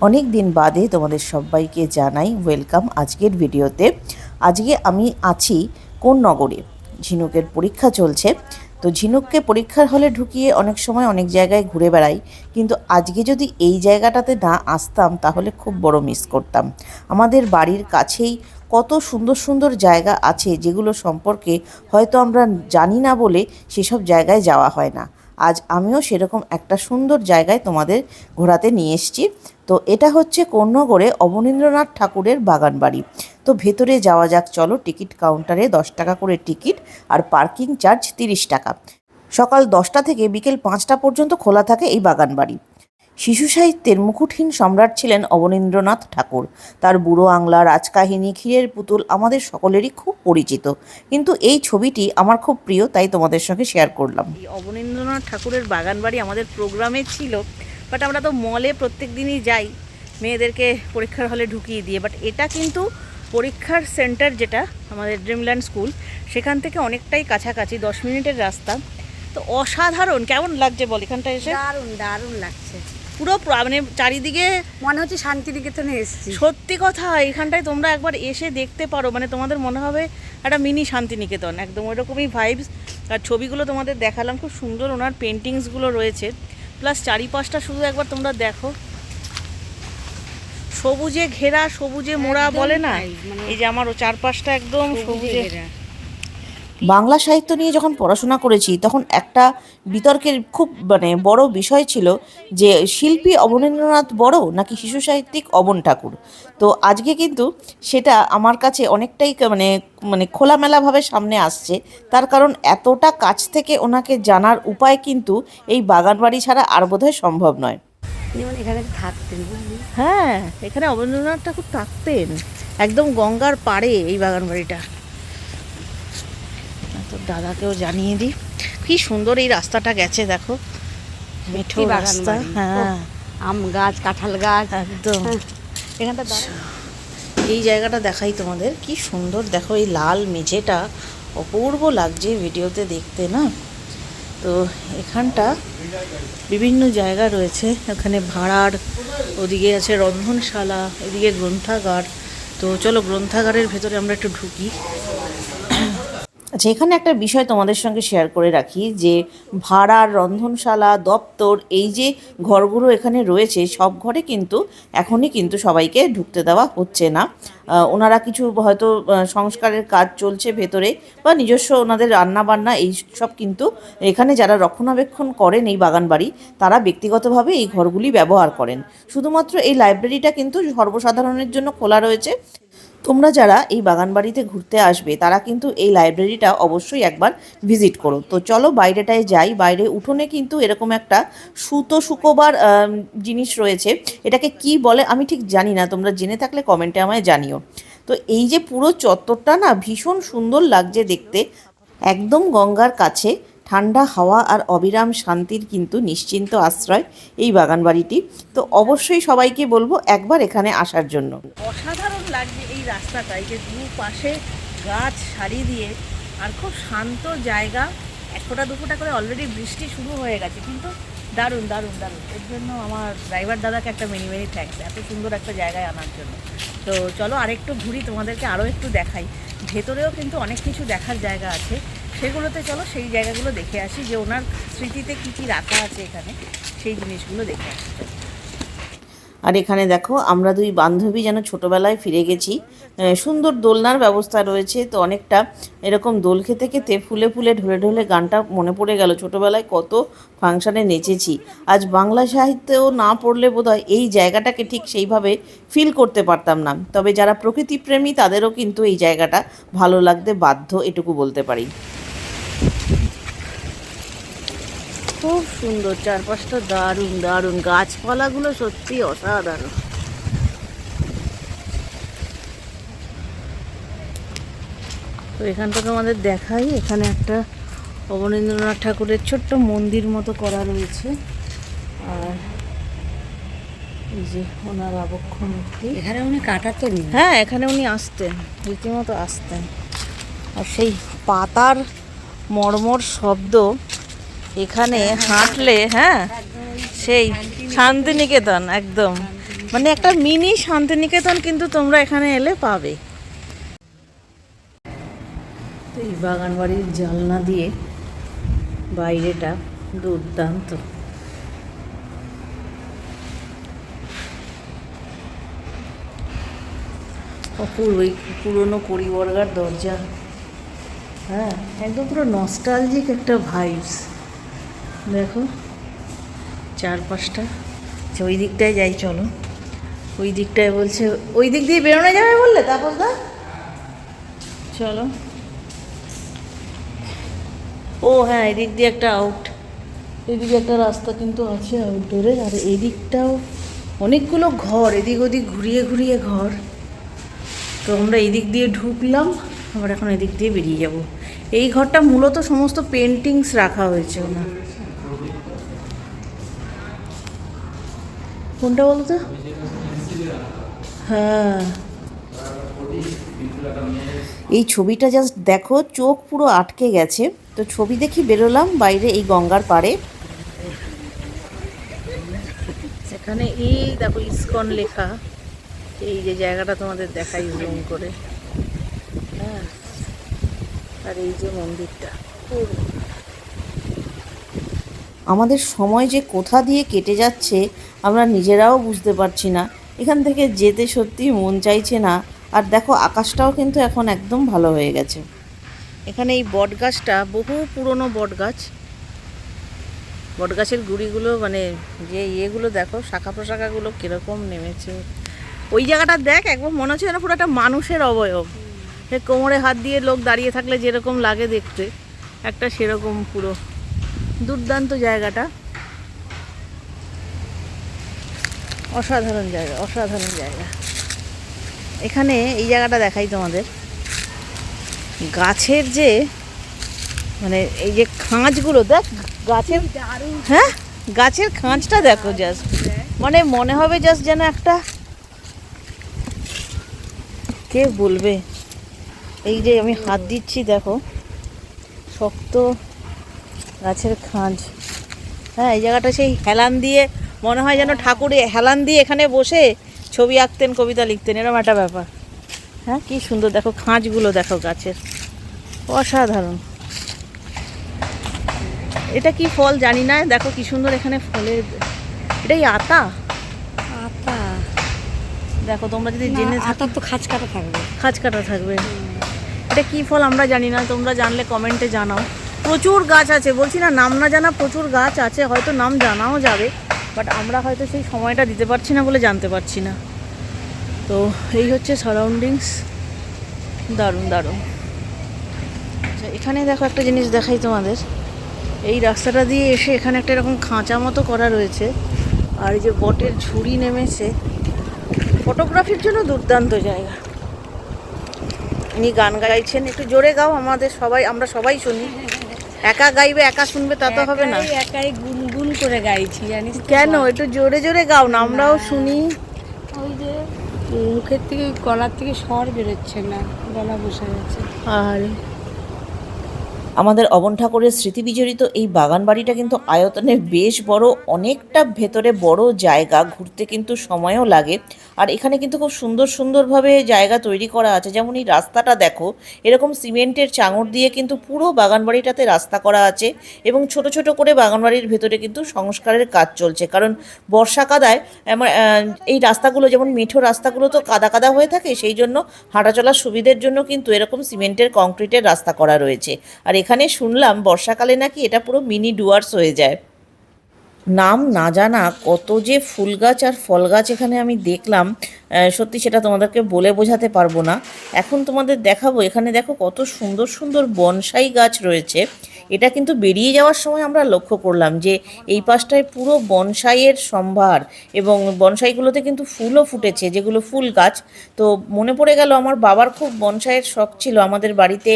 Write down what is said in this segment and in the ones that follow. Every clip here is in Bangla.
অনেক দিন বাদে তোমাদের সবাইকে জানাই ওয়েলকাম আজকের ভিডিওতে। আজকে আমি আছি কোন নগরে? ঝিনুকের পরীক্ষা চলছে। তো ঝিনুককে পরীক্ষার হলে ঢুকিয়ে অনেক সময় অনেক জায়গায় ঘুরে বেড়াই। কিন্তু আজকে যদি এই জায়গাটাতে না আসতাম, তাহলে খুব বড় মিস করতাম। আমাদের বাড়ির কাছেই কত সুন্দর সুন্দর জায়গা আছে, যেগুলো সম্পর্কে হয়তো আমরা জানি না বলে সেসব জায়গায় যাওয়া হয় না। আজ আমিও সেরকম একটা সুন্দর জায়গায় তোমাদের ঘোরাতে নিয়ে এসছি। তো এটা হচ্ছে কর্ণগড়ে অবনীন্দ্রনাথ ঠাকুরের বাগান বাড়ি তো ভেতরে যাওয়া যাক, চলো টিকিট কাউন্টারে দশ টাকা করে টিকিট আর পার্কিং চার্জ তিরিশ টাকা। সকাল দশটা থেকে বিকেল পাঁচটা পর্যন্ত খোলা থাকে এই বাগান বাড়ি শিশু সাহিত্যের মুকুটহীন সম্রাট ছিলেন অবনীন্দ্রনাথ ঠাকুর। তার বুড়ো আংলা রাজকাহিনী ক্ষীরের পুতুল আমাদের সকলেরই খুব পরিচিত। কিন্তু এই ছবিটি আমার খুব প্রিয় তাই তোমাদের সঙ্গে শেয়ার করলাম। এই অবনীন্দ্রনাথ ঠাকুরের বাগান বাড়ি আমাদের প্রোগ্রামে ছিল বাট আমরা তো মলে প্রত্যেক দিনই যাই মেয়েদেরকে পরীক্ষার হলে ঢুকিয়ে দিয়ে। বাট এটা কিন্তু পরীক্ষার সেন্টার যেটা আমাদের ড্রিমল্যান্ড স্কুল সেখান থেকে অনেকটাই কাছাকাছি দশ মিনিটের রাস্তা। তো অসাধারণ কেমন লাগছে বল এখানটা এসে? দারুণ দারুণ লাগছে। পুরো মানে চারিদিকে মনে হচ্ছে শান্তিনিকেতনে এসেছি। সত্যি কথা এখানটায় তোমরা একবার এসে দেখতে পারো। মানে তোমাদের মনে হবে একটা মিনি শান্তিনিকেতন একদম ওইরকমই ভাইবস আর ছবিগুলো তোমাদের দেখালাম খুব সুন্দর ওনার পেন্টিংসগুলো রয়েছে। প্লাস চারিপাশটা শুধু একবার তোমরা দেখো। সবুজে ঘেরা সবুজে মোড়া বলে না? মানে এই যে আমার চারপাশটা একদম সবুজে ঘেরা। বাংলা সাহিত্য নিয়ে যখন পড়াশোনা করেছি তখন একটা বিতর্কের খুব মানে বড় বিষয় ছিল যে শিল্পী অবনীন্দ্রনাথ বড় নাকি শিশু সাহিত্যিক অবন ঠাকুর? তো আজকে কিন্তু সেটা আমার কাছে অনেকটাই মানে মানে খোলামেলাভাবে সামনে আসছে। তার কারণ এতটা কাছ থেকে ওনাকে জানার উপায় কিন্তু এই বাগানবাড়ি ছাড়া আর বোধহয় সম্ভব নয়। যেমন এখানে থাকতেন হ্যাঁ এখানে অবনীন্দ্রনাথ ঠাকুর থাকতেন। একদম গঙ্গার পাড়ে এই বাগান তোর দাদাকেও জানিয়ে দিই। কি সুন্দর এই রাস্তাটা গেছে দেখো। মিঠো রাস্তা হ্যাঁ। আম গাছ কাঁঠাল গাছ। একদম। হ্যাঁ, এখানটা এই জায়গাটা দেখাই তোমাদের কি সুন্দর। দেখো এই লাল মেঝেটা অপূর্ব লাগছে ভিডিওতে দেখতে না? তো এখানটা বিভিন্ন জায়গা রয়েছে। এখানে ভাড়ার ওদিকে আছে রন্ধনশালা এদিকে গ্রন্থাগার। তো চলো গ্রন্থাগারের ভেতরে আমরা একটু ঢুকি। আচ্ছা এখানে একটা বিষয় তোমাদের সঙ্গে শেয়ার করে রাখি, যে ভাড়ার রন্ধনশালা, দপ্তর, এই যে ঘরগুলো এখানে রয়েছে, সব ঘরে কিন্তু এখনই কিন্তু সবাইকে ঢুকতে দেওয়া হচ্ছে না। ওনারা কিছু হয়তো সংস্কারের কাজ চলছে ভেতরে, বা নিজস্ব ওনাদের রান্না বান্না এই সব কিন্তু এখানে যারা রক্ষণাবেক্ষণ করেন এই বাগান বাড়ি তারা ব্যক্তিগতভাবে এই ঘরগুলি ব্যবহার করেন। শুধুমাত্র এই লাইব্রেরিটা কিন্তু সর্বসাধারণের জন্য খোলা রয়েছে। তোমরা যারা এই বাগানবাড়িতে ঘুরতে আসবে, তারা কিন্তু এই লাইব্রেরিটা অবশ্যই একবার ভিজিট করো। তো চলো বাইরেটায় যাই। বাইরে উঠোনে কিন্তু এরকম একটা সুতো শুকোবার জিনিস রয়েছে। এটাকে কি বলে আমি ঠিক জানি না। তোমরা জেনে থাকলে কমেন্টে আমায় জানিও। তো এই যে পুরো চত্বরটা না ভীষণ সুন্দর লাগছে দেখতে। একদম গঙ্গার কাছে ঠান্ডা হাওয়া আর অবিরাম শান্তির কিন্তু নিশ্চিন্ত আশ্রয় এই বাগানবাড়িটি। তো অবশ্যই সবাইকে বলব একবার এখানে আসার জন্য। অসাধারণ লাগছে এই রাস্তাটা, এই যে দুপাশে গাছ সারি দিয়ে আর খুব শান্ত জায়গা। এক ফোঁটা দু ফোঁটা করে অলরেডি বৃষ্টি শুরু হয়ে গেছে, কিন্তু দারুণ দারুণ দারুণ। এর জন্য আমার ড্রাইভার দাদাকে একটা মেনি মেনি থ্যাঙ্কস এত সুন্দর একটা জায়গায় আনার জন্য। তো চলো আরেকটু ঘুরি, তোমাদেরকে আরও একটু দেখাই। ভেতরেও কিন্তু অনেক কিছু দেখার জায়গা আছে। সেগুলোতে চলো, সেই জায়গাগুলো দেখে আসি, যে ওনার স্মৃতিতে কী কী রাখা আছে এখানে, সেই জিনিসগুলো দেখে আসি। আর এখানে দেখো, আমরা দুই বান্ধবী যেন ছোটোবেলায় ফিরে গেছি। সুন্দর দোলনার ব্যবস্থা রয়েছে, তো অনেকটা এরকম দোল খেতে খেতে ফুলে ফুলে ঢলে ঢলে গানটা মনে পড়ে গেল। ছোটোবেলায় কত ফাংশানে নেচেছি। আজ বাংলা সাহিত্যেও না পড়লে বোধহয় এই জায়গাটাকে ঠিক সেইভাবে ফিল করতে পারতাম না। তবে যারা প্রকৃতিপ্রেমী, তাদেরও কিন্তু এই জায়গাটা ভালো লাগতে বাধ্য, এটুকু বলতে পারি। খুব সুন্দর চারপাশটা দারুণ দারুণ। গাছপালাগুলো সত্যি অসাধারণ। তো এখানটা তোমাদের দেখাই এখানে একটা অবনীন্দ্রনাথ ঠাকুরের ছোট্ট মন্দির মতো করা রয়েছে। আর এই যে ওনার আবক্ষ মূর্তি এখানে উনি কাটাতেন। হ্যাঁ এখানে উনি আসতেন রীতিমতো আসতেন। আর সেই পাতার মর্মর শব্দ এখানে হাঁটলে হ্যাঁ সেই শান্তিনিকেতন, একদম। মানে একটা মিনি শান্তিনিকেতন কিন্তু তোমরা এখানে এলে পাবে। এই বাগান বাড়ির জানলা দিয়ে বাইরেটা দুর্দান্ত অপূর্ব এই পুরনো করিবর্গার দরজা। হ্যাঁ একদম পুরো নস্টালজিক একটা ভাইবস দেখো, চারপাশটা। আচ্ছা ওই দিকটায় যাই, চলো। ওই দিকটায় বলছে, ওই দিক দিয়ে বেরোনো যাবে বললে তাপস দা চলো। ও হ্যাঁ এদিক দিয়ে একটা আউট এদিকে একটা রাস্তা কিন্তু আছে আউটডোরের আর এদিকটাও অনেকগুলো ঘর, এদিক ওদিক ঘুরিয়ে ঘুরিয়ে ঘর। তো আমরা এদিক দিয়ে ঢুকলাম, আবার এখন এদিক দিয়ে বেরিয়ে যাব। এই ঘরটা মূলত সমস্ত পেন্টিংস রাখা হয়েছে ওনার। কোনটা বলতো হ্যাঁ। এই ছবিটা জাস্ট দেখো, চোখ পুরো আটকে গেছে। তো ছবি দেখি বেরোলাম বাইরে এই গঙ্গার পাড়ে। সেখানে এই দেখো ইস্কন লেখা। এই যে জায়গাটা তোমাদের দেখাই জুম করে। হ্যাঁ। আর এই যে মন্দিরটা। পুরো আমাদের সময় যে কোথা দিয়ে কেটে যাচ্ছে, আমরা নিজেরাও বুঝতে পারছি না। এখান থেকে যেতে সত্যি মন চাইছে না। আর দেখো, আকাশটাও কিন্তু এখন একদম ভালো হয়ে গেছে। এখানে এই বট গাছটা বহু পুরনো বট গাছ বট গাছের গুড়িগুলো মানে যে ইয়েগুলো দেখো শাখা প্রশাখাগুলো কীরকম নেমেছে। ওই জায়গাটা দেখ একবার মনে হচ্ছে যেন পুরো একটা মানুষের অবয়ব। সে কোমরে হাত দিয়ে লোক দাঁড়িয়ে থাকলে যেরকম লাগে দেখতে, একটা সেরকম পুরো। দুর্দান্ত জায়গাটা। অসাধারণ জায়গা অসাধারণ জায়গা। এখানে এই জায়গাটা দেখাই তোমাদের। গাছের যে মানে এই যে খাঁজগুলো, দেখ, গাছের হ্যাঁ? গাছের খাঁজটা দেখো জাস্ট মানে মনে হবে জাস্ট যেন একটা, কে বলবে? এই যে আমি হাত দিচ্ছি, দেখো। শক্ত গাছের খাঁজ। হ্যাঁ এই জায়গাটা সেই হেলান দিয়ে মনে হয় যেন ঠাকুরে হেলান দিয়ে এখানে বসে ছবি আঁকতেন কবিতা লিখতেন এরকম একটা ব্যাপার। হ্যাঁ কি সুন্দর দেখো খাঁজগুলো দেখো গাছের। অসাধারণ। এটা কি ফল জানি না দেখো কি সুন্দর এখানে ফলের এটাই আতা? আতা। দেখো তোমরা যদি জেনে আতার তো খাঁচ কাটা থাকবে। খাঁজ কাটা থাকবে। এটা কি ফল আমরা জানি না তোমরা জানলে কমেন্টে জানাও। প্রচুর গাছ আছে। বলছি না, নাম না জানা প্রচুর গাছ আছে, হয়তো নাম জানাও যাবে বাট আমরা হয়তো সেই সময়টা দিতে পারছি না বলে জানতে পারছি না। তো এই হচ্ছে সারাউন্ডিংস দারুণ দারুণ। আচ্ছা এখানে দেখো একটা জিনিস দেখাই তোমাদের। এই রাস্তাটা দিয়ে এসে এখানে একটা এরকম খাঁচা মতো করা রয়েছে, আর এই যে বটের ঝুড়ি নেমেছে। ফটোগ্রাফির জন্য দুর্দান্ত জায়গা। ইনি গান গাইছেন, একটু জোরে গাও আমাদের সবাই, আমরা সবাই শুনি। একা গাইবে একা শুনবে তা তো হবে না। একাই- একাই গুনগুন করে গাইছি জানিস কেন? একটু জোরে জোরে গাও না আমরাও শুনি। ওই যে মুখের থেকে গলার থেকে স্বর বেরোচ্ছে না গলা বসে গেছে। আর আমাদের অবন ঠাকুরের স্মৃতি বিজড়িত এই বাগান বাড়িটা কিন্তু আয়তনে বেশ বড় অনেকটা ভেতরে বড় জায়গা ঘুরতে কিন্তু সময়ও লাগে। আর এখানে কিন্তু খুব সুন্দর সুন্দরভাবে জায়গা তৈরি করা আছে। যেমন এই রাস্তাটা দেখো, এরকম সিমেন্টের চাঙড় দিয়ে কিন্তু পুরো বাগান বাড়িটাতে রাস্তা করা আছে এবং ছোট ছোট করে বাগান বাড়ির ভেতরে কিন্তু সংস্কারের কাজ চলছে। কারণ বর্ষা কাদায় আমার এই রাস্তাগুলো যেমন মিঠো রাস্তাগুলো তো কাদা কাদা হয়ে থাকে, সেই জন্য হাঁটা চলার সুবিধের জন্য কিন্তু এরকম সিমেন্টের কংক্রিটের রাস্তা করা রয়েছে। আর এখানে শুনলাম বর্ষাকালে নাকি এটা পুরো মিনি ডুয়ার্স হয়ে যায়। নাম না জানা কত যে ফুল গাছ আর ফল গাছ এখানে আমি দেখলাম সত্যি সেটা তোমাদেরকে বলে বোঝাতে পারব না। এখন তোমাদের দেখাবো, এখানে দেখো কত সুন্দর সুন্দর বনসাই গাছ রয়েছে। এটা কিন্তু বেরিয়ে যাওয়ার সময় আমরা লক্ষ্য করলাম যে এই পাশটায় পুরো বনসাইয়ের সম্ভার এবং বনসাইগুলোতে কিন্তু ফুলও ফুটেছে, যেগুলো ফুল গাছ। তো মনে পড়ে গেল আমার বাবার খুব বনসাইয়ের শখ ছিল, আমাদের বাড়িতে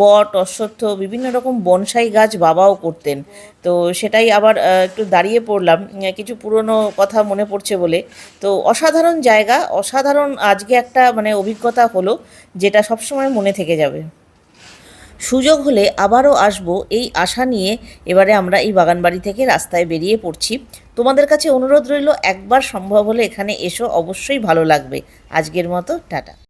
বট, অশ্বত্থ, বিভিন্ন রকম বনসাই গাছ বাবাও করতেন। তো সেটাই আবার একটু দাঁড়িয়ে পড়লাম কিছু পুরনো কথা মনে পড়ছে বলে। তো অসাধারণ জায়গা অসাধারণ আজকে একটা মানে অভিজ্ঞতা হলো যেটা সবসময় মনে থেকে যাবে। সুযোগ হলে আবারও আসব এই আশা নিয়ে এবারে আমরা এই বাগানবাড়ি থেকে রাস্তায় বেরিয়ে পড়ছি। তোমাদের কাছে অনুরোধ রইল, একবার সম্ভব হলে এখানে এসো, অবশ্যই ভালো লাগবে। আজকের মতো, টাটা।